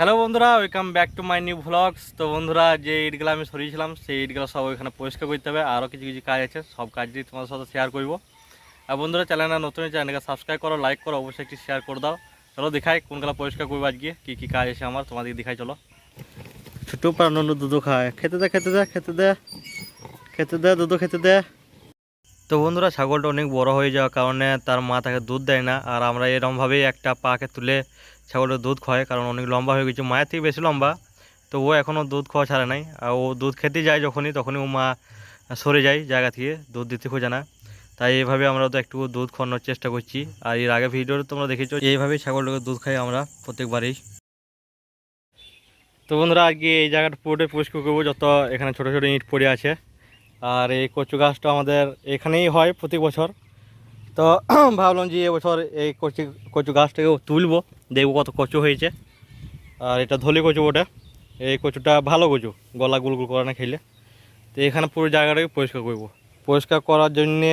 Hello বন্ধুরা welcome back to my new vlogs তো বন্ধুরা, যে ইটগুলো আমি সরিয়েছিলাম, সেই ইটগুলো সব ওইখানে পরিষ্কার করতে হবে। আরও কিছু কিছু কাজ আছে, সব কাজটি তোমাদের সাথে শেয়ার করব। আর বন্ধুরা চ্যানেলটা নতুন চ্যানেলকে সাবস্ক্রাইব করো লাইক করো, অবশ্যই একটি শেয়ার করে দাও। চলো দেখাই কোনগুলো পরিষ্কার করব আজকে, কী কী কাজ আছে আমার, তোমাদেরকে দেখাই চলো। ছোটো প্রাণ দুধ খায়। খেতে দে খেতে দে খেতে দে। খেতে দে, দুধ খেতে দে। তো বন্ধুরা, ছাগলটা অনেক বড় হয়ে যাওয়ার কারণে তার মা তাকে দুধ দেয় না। আর আমরা এরমভাবেই একটা পাকে তুলে ছাগলের দুধ খায় কারণ অনেক লম্বা হয়ে গেছে। মায়ের থেকে বেশি লম্বা, তো ও এখনও দুধ খাওয়া ছাড়ে নাই। আর ও দুধ খেতে যায় যখনই, তখনই ও মা সরে যায় জায়গা থেকে, দুধ দিতে খোঁজে না। তাই এইভাবে আমরা তো একটু দুধ খাওয়ানোর চেষ্টা করছি। আর এর আগে ভিডিওতে তোমরা দেখেছ এইভাবেই ছাগলটাকে দুধ খাই আমরা প্রত্যেকবারই। তো বন্ধুরা, আজকে এই জায়গাটা পুরোটাই পরিষ্কার করব, যত এখানে ছোটো ছোটো ইট পড়ে আছে। আর এই কচু গাছটা আমাদের এখানেই হয় প্রতি বছর। তো ভাবলাম যে এবছর এই কচু কচু গাছটাকে তুলবো, দেখব কত কচু হয়েছে। আর এটা ধলি কচু ওটা এই কচুটা ভালো কচু, গলা গুল গুল করে না খেলে। তো এখানে পুরো জায়গাটাকে পরিষ্কার করব। পরিষ্কার করার জন্যে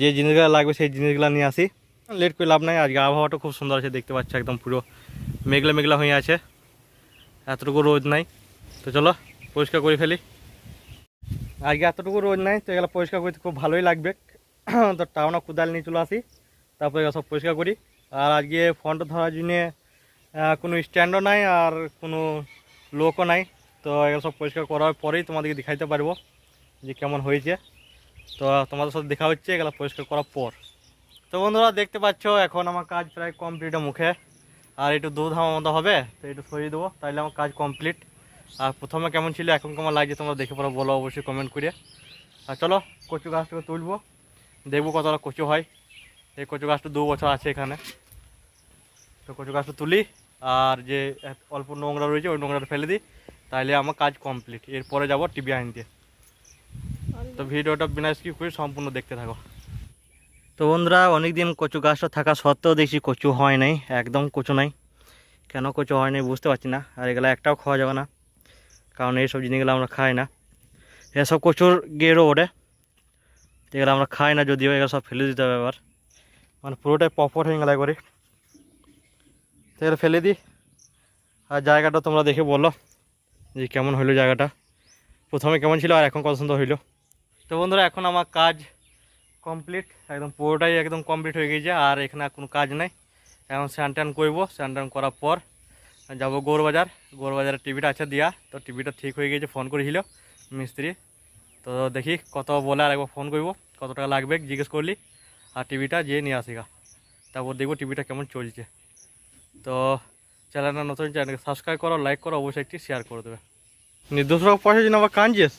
যে জিনিসগুলো লাগবে সেই জিনিসগুলো নিয়ে আসি। লেট করে লাভ নাই, আজকে আবহাওয়াটা খুব সুন্দর আছে, দেখতে পাচ্ছি একদম পুরো মেঘলা মেঘলা হয়ে আছে। এতটুকু রোদ নাই। তো চলো, পরিষ্কার করে ফেলি। আজকে এতটুকু রোদ নাই, তো এগুলো পরিষ্কার করতে খুব ভালোই লাগবে। তো টাউনা কোদাল নিয়ে চলে আসি। তারপরে সব পরিষ্কার করি। আর আজকে ফোনটা ধরার জন্যে কোনো স্ট্যান্ডও নাই আর কোনো লোকও নাই। তো এগুলো সব পরিষ্কার করার পরেই তোমাদেরকে দেখাইতে পারব যে কেমন হয়েছে। তো তোমাদের সাথে দেখা হচ্ছে, এগুলো পরিষ্কার করার পর। তো বন্ধুরা, দেখতে পাচ্ছ, এখন আমার কাজ প্রায় কমপ্লিটের মুখে। আর একটু দুধ আমার হবে, তো একটু সরিয়ে দেবো। তাহলে আমার কাজ কমপ্লিট আর প্রথমে কেমন ছিল, এখন কেমন লাগছে তোমরা দেখে পরে বলো অবশ্যই কমেন্ট করে। আর চলো কচু গাছটাকে তুলবো। দেখব কতটা কচু হয়। এই কচু গাছটা দু বছর আছে এখানে। তো কচু গাছটা তুলি, আর যে অল্প নোংরা রয়েছে, ওই নোংরাটা ফেলে দিই। তাহলে আমার কাজ কমপ্লিট। এরপরে যাব টিভি আনতে। তো ভিডিওটা বিনা স্কিপ করে সম্পূর্ণ দেখতে থাকো। তো বন্ধুরা, অনেকদিন কচু গাছটা থাকা সত্ত্বেও দেখছি কচু হয় নাই, একদম কচু নাই। কেন কচু হয় নাই বুঝতে পারছি না, আর এগুলো একটাও খাওয়া যাবে না। কারণ এইসব জিনিসগুলো আমরা খাই না। এসব কচুর গেরো ওঠে। এগুলো আমরা খাই না যদিও, এগুলো সব ফেলে দিতে হবে এবার মানে পুরোটাই পপট হয়ে গেলে করে তো ফেলে দিই। আর জায়গাটা তোমরা দেখে বলো যে কেমন হইল জায়গাটা। প্রথমে কেমন ছিল আর এখন কত সুন্দর হইল। তো বন্ধুরা, এখন আমার কাজ কমপ্লিট একদম পুরোটাই একদম কমপ্লিট হয়ে গেছে, আর এখানে কোনো কাজ নাই। এখন স্যান ট্যান করব। স্যান ট্যান করার পর যাব গৌরবাজার। গৌরবাজারের টিভিটা আছে দিয়া, তো টিভিটা ঠিক হয়ে গেছে ফোন করেছিল মিস্ত্রি। তো দেখি কত বলে আর একবার ফোন করব। কত টাকা লাগবে জিজ্ঞেস করলি। আর টিভিটা যেয়ে নিয়ে আসি গা তারপর দেখব টিভিটা কেমন চলছে। তো চ্যানেলটা নতুন চ্যানেলকে সাবস্ক্রাইব করো লাইক করো, অবশ্যই একটি শেয়ার করে দেবে। টাকা পয়সা জন্য আবার কাঁদছিস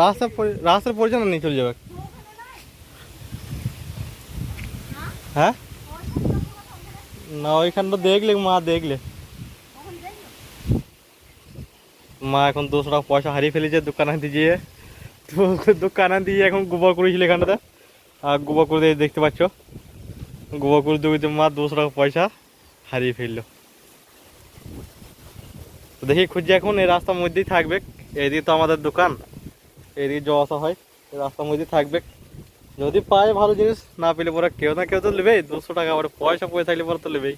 রাস্তা রাস্তার পরিচালনা নিয়ে চলে যাবে। হ্যাঁ? না, ওইখানটা দেখলে, মা দেখলে। মা এখন দুশো টাকা পয়সা হারিয়ে ফেলেছে, দোকানে দিয়ে তো দোকানে দিয়ে এখন গোবর করেছিল এখানটাতে। আর গোবর করে দিয়ে দেখতে পাচ্ছ। গোবর করে দিয়ে মা দুশো টাকা পয়সা হারিয়ে ফেলল। তো দেখি খুঁজছি এখন, এই রাস্তার মধ্যেই থাকবে। এদিকে তো আমাদের দোকান। এদিকে যাওয়া আসা হয়, এই রাস্তার মধ্যেই থাকবে। যদি পায় ভালো জিনিস, না পেলে পরে কেউ না কেউ তো নেবেই। দুশো টাকা পরে পয়সা পয়সা থাকলে পরে তো নেবেই।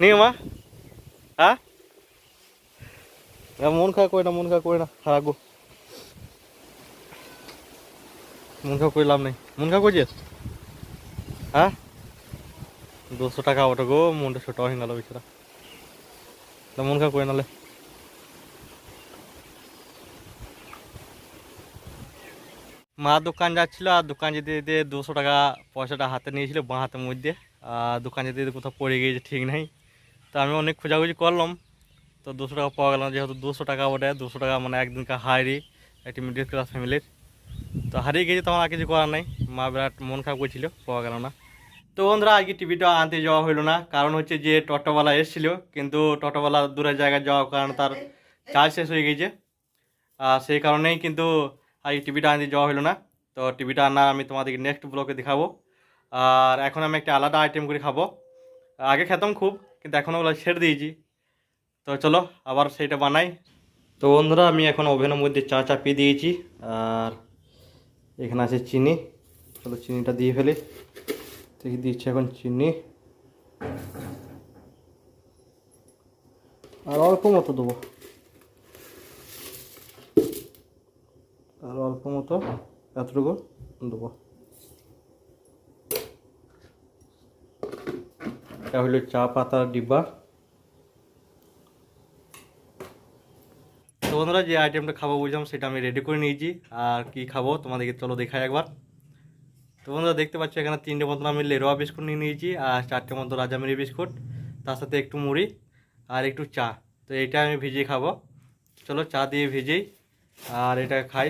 নিয়ে মা। হ্যাঁ মন খারাপ করে না, মন খারাপ করে না। খারাপ গো মন খারাপ করে লাভ নেই। মন খারাপ করছিস? হ্যাঁ? দুশো টাকা ওটা গো, মনটা ছোট হয়ে গেল তা মন খারাপ করে নালে। মা দোকান যাচ্ছিল, আর দোকান যেতে যেতে দুশো টাকা পয়সাটা হাতে নিয়েছিল বাঁ হাতের মধ্যে। আর দোকান যেতে যেতে কোথাও পড়ে গিয়েছে, ঠিক নাই। তো আমি অনেক খোঁজাখুঁজি করলাম। তো দুশো টাকা পাওয়া গেল যেহেতু দুশো টাকা ওটা দুশো টাকা মানে একদিনকার হারি একটি মিডিল ক্লাস ফ্যামিলির তো হারিয়ে গেছে তখন আর কিছু করার নাই, মা বিরাট মন খারাপ করছিল, পাওয়া গেল না। তো বন্ধুরা, আজকে টিভিটা আনতে যাওয়া হলো না, কারণ হচ্ছে যে টোটোওয়ালা এসেছিল, কিন্তু টোটোওয়ালা দূরের জায়গায় যাওয়ার কারণে তার চার্জ শেষ হয়ে গেছে। আর সেই কারণেই কিন্তু আজকে টিভিটা আনতে যাওয়া হলো না। তো টিভিটা আনা আমি তোমাদেরকে নেক্সট ব্লকে দেখাবো। আর এখন আমি একটা আলাদা আইটেম করে খাব। আগে খেতাম খুব, কিন্তু এখন ওগুলো ছেড়ে দিয়েছি। তো চলো, আবার সেইটা বানাই। তো বন্ধুরা, আমি এখন ওভেনের মধ্যে চা চাপিয়ে দিয়েছি, আর এখানে আছে চিনি। চলো চিনিটা দিয়ে ফেলি। থেকে দিচ্ছি এখন চিনি। আর অল্প মতো দেবো। আর অল্প মতো এতটুকু দেবো। এটা হলো চা পাতার ডিব্বা। তো বন্ধুরা, যে আইটেমটা খাব বুঝলাম, সেটা আমি রেডি করে নিয়েছি। আর কি খাব তোমাদেরকে চলো দেখাই একবার। তো বন্ধুরা, দেখতে পাচ্ছ এখানে তিনটে মতন আমি লেরোয়া বিস্কুট নিয়ে নিয়েছি, আর চারটে মতো রাজামিরি বিস্কুট, তার সাথে একটু মুড়ি আর একটু চা। তো এটা আমি ভিজিয়ে খাব। চলো চা দিয়ে ভিজেই আর এটা খাই।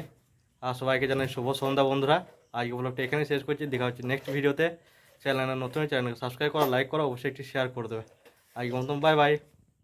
আর সবাইকে জানাই শুভ সন্ধ্যা বন্ধুরা। আজকে ব্লগটা এখানে শেষ করছি। দেখা হচ্ছে নেক্সট ভিডিওতে চ্যানেল নতুন চ্যানেলকে সাবস্ক্রাইব করো লাইক করো, অবশ্যই একটি শেয়ার করে দেবে। আজকে মতন বাই বাই